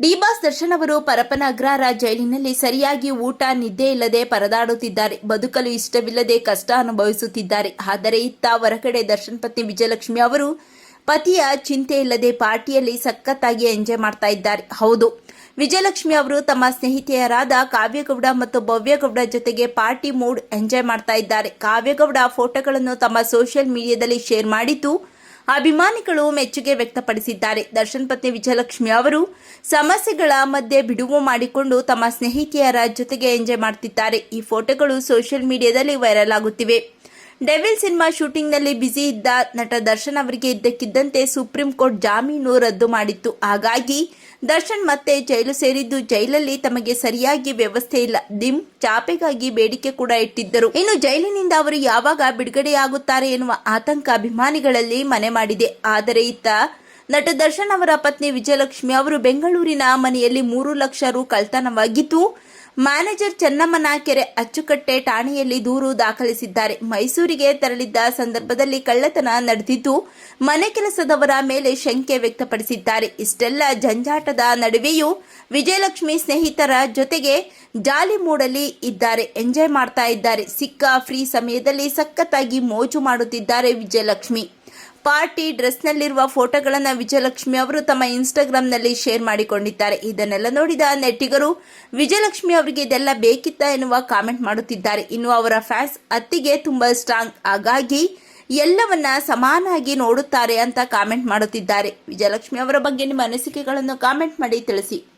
D Boss Darshan ಅವರು ಪರಪನ ಅಗ್ರಹಾರ ಜೈಲಿನಲ್ಲಿ ಸರಿಯಾಗಿ ಊಟ, ನಿದ್ದೆ ಇಲ್ಲದೆ ಪರದಾಡುತ್ತಿದ್ದಾರೆ. ಬದುಕಲು ಇಷ್ಟವಿಲ್ಲದೆ ಕಷ್ಟ ಅನುಭವಿಸುತ್ತಿದ್ದಾರೆ. ಆದರೆ ಇತ್ತ ಹೊರಗಡೆ ದರ್ಶನ್ ಪತ್ನಿ ವಿಜಯಲಕ್ಷ್ಮಿ ಅವರು ಪತಿಯ ಚಿಂತೆ ಇಲ್ಲದೆ ಪಾರ್ಟಿಯಲ್ಲಿ ಸಖತ್ತಾಗಿ ಎಂಜಾಯ್ ಮಾಡ್ತಾ ಇದ್ದಾರೆ. ಹೌದು, ವಿಜಯಲಕ್ಷ್ಮಿ ಅವರು ತಮ್ಮ ಸ್ನೇಹಿತೆಯರಾದ ಕಾವ್ಯಗೌಡ ಮತ್ತು ಭವ್ಯಗೌಡ ಜೊತೆಗೆ ಪಾರ್ಟಿ ಮೂಡ್ ಎಂಜಾಯ್ ಮಾಡ್ತಾ ಇದ್ದಾರೆ. ಕಾವ್ಯಗೌಡ ಫೋಟೋಗಳನ್ನು ತಮ್ಮ ಸೋಷಿಯಲ್ ಮೀಡಿಯಾದಲ್ಲಿ ಶೇರ್ ಮಾಡಿದ್ದು ಅಭಿಮಾನಿಗಳು ಮೆಚ್ಚುಗೆ ವ್ಯಕ್ತಪಡಿಸಿದ್ದಾರೆ. ದರ್ಶನ್ ಪತ್ನಿ ವಿಜಯಲಕ್ಷ್ಮಿ ಅವರು ಸಮಸ್ಯೆಗಳ ಮಧ್ಯೆ ಬಿಡುವು ಮಾಡಿಕೊಂಡು ತಮ್ಮ ಸ್ನೇಹಿತೆಯರ ಜೊತೆಗೆ ಎಂಜಾಯ್ ಮಾಡ್ತಿದ್ದಾರೆ. ಈ ಫೋಟೋಗಳು ಸೋಷಿಯಲ್ ಮೀಡಿಯಾದಲ್ಲಿ ವೈರಲ್ ಆಗುತ್ತಿವೆ. ಡೆವಿಲ್ ಸಿನಿಮಾ ಶೂಟಿಂಗ್ನಲ್ಲಿ ಬ್ಯುಸಿ ಇದ್ದ ನಟ ದರ್ಶನ್ ಅವರಿಗೆ ಇದ್ದಕ್ಕಿದ್ದಂತೆ ಸುಪ್ರೀಂ ಕೋರ್ಟ್ ಜಾಮೀನು ರದ್ದು ಮಾಡಿತ್ತು. ಹಾಗಾಗಿ ದರ್ಶನ್ ಮತ್ತೆ ಜೈಲು ಸೇರಿದ್ದು ಜೈಲಲ್ಲಿ ತಮಗೆ ಸರಿಯಾಗಿ ವ್ಯವಸ್ಥೆ ಇಲ್ಲ. ದಿಮ್ ಚಾಪೆಗಾಗಿ ಬೇಡಿಕೆ ಕೂಡ ಇಟ್ಟಿದ್ದರು. ಇನ್ನು ಜೈಲಿನಿಂದ ಅವರು ಯಾವಾಗ ಬಿಡುಗಡೆಯಾಗುತ್ತಾರೆ ಎನ್ನುವ ಆತಂಕ ಅಭಿಮಾನಿಗಳಲ್ಲಿ ಮನೆ ಮಾಡಿದೆ. ಆದರೆ ಇತ್ತ ನಟ ದರ್ಶನ್ ಅವರ ಪತ್ನಿ ವಿಜಯಲಕ್ಷ್ಮಿ ಅವರು ಬೆಂಗಳೂರಿನ ಮನೆಯಲ್ಲಿ ಮೂರು ಲಕ್ಷ ರು ಕಳ್ತನವಾಗಿದ್ದು ಮ್ಯಾನೇಜರ್ ಚೆನ್ನಮ್ಮನ ಕೆರೆ ಅಚ್ಚುಕಟ್ಟೆ ಠಾಣೆಯಲ್ಲಿ ದೂರು ದಾಖಲಿಸಿದ್ದಾರೆ. ಮೈಸೂರಿಗೆ ತೆರಳಿದ್ದ ಸಂದರ್ಭದಲ್ಲಿ ಕಳ್ಳತನ ನಡೆದಿದ್ದು, ಮನೆ ಕೆಲಸದವರ ಮೇಲೆ ಶಂಕೆ ವ್ಯಕ್ತಪಡಿಸಿದ್ದಾರೆ. ಇಷ್ಟೆಲ್ಲ ಜಂಜಾಟದ ನಡುವೆಯೂ ವಿಜಯಲಕ್ಷ್ಮಿ ಸ್ನೇಹಿತರ ಜೊತೆಗೆ ಜಾಲಿ ಮೂಡಲಿ ಇದ್ದಾರೆ, ಎಂಜಾಯ್ ಮಾಡ್ತಾ ಇದ್ದಾರೆ. ಸಿಕ್ಕ ಫ್ರೀ ಸಮಯದಲ್ಲಿ ಸಖತ್ತಾಗಿ ಮೋಜು ಮಾಡುತ್ತಿದ್ದಾರೆ ವಿಜಯಲಕ್ಷ್ಮಿ. ಪಾರ್ಟಿ ಡ್ರೆಸ್ನಲ್ಲಿರುವ ಫೋಟೋಗಳನ್ನು ವಿಜಯಲಕ್ಷ್ಮಿ ಅವರು ತಮ್ಮ ಇನ್ಸ್ಟಾಗ್ರಾಂನಲ್ಲಿ ಶೇರ್ ಮಾಡಿಕೊಂಡಿದ್ದಾರೆ. ಇದನ್ನೆಲ್ಲ ನೋಡಿದ ನೆಟ್ಟಿಗರು, ವಿಜಯಲಕ್ಷ್ಮಿ ಅವರಿಗೆ ಇದೆಲ್ಲ ಬೇಕಿತ್ತ? ಎನ್ನುವ ಕಾಮೆಂಟ್ ಮಾಡುತ್ತಿದ್ದಾರೆ. ಇನ್ನು ಅವರ ಫ್ಯಾನ್ಸ್ ಅತ್ತಿಗೆ ತುಂಬಾ ಸ್ಟ್ರಾಂಗ್ ಹಾಗಾಗಿ ಎಲ್ಲವನ್ನ ಸಮಾನಾಗಿ ನೋಡುತ್ತಾರೆ ಅಂತ ಕಾಮೆಂಟ್ ಮಾಡುತ್ತಿದ್ದಾರೆ. ವಿಜಯಲಕ್ಷ್ಮಿ ಅವರ ಬಗ್ಗೆ ನಿಮ್ಮ ಅನಿಸಿಕೆಗಳನ್ನು ಕಾಮೆಂಟ್ ಮಾಡಿ ತಿಳಿಸಿ.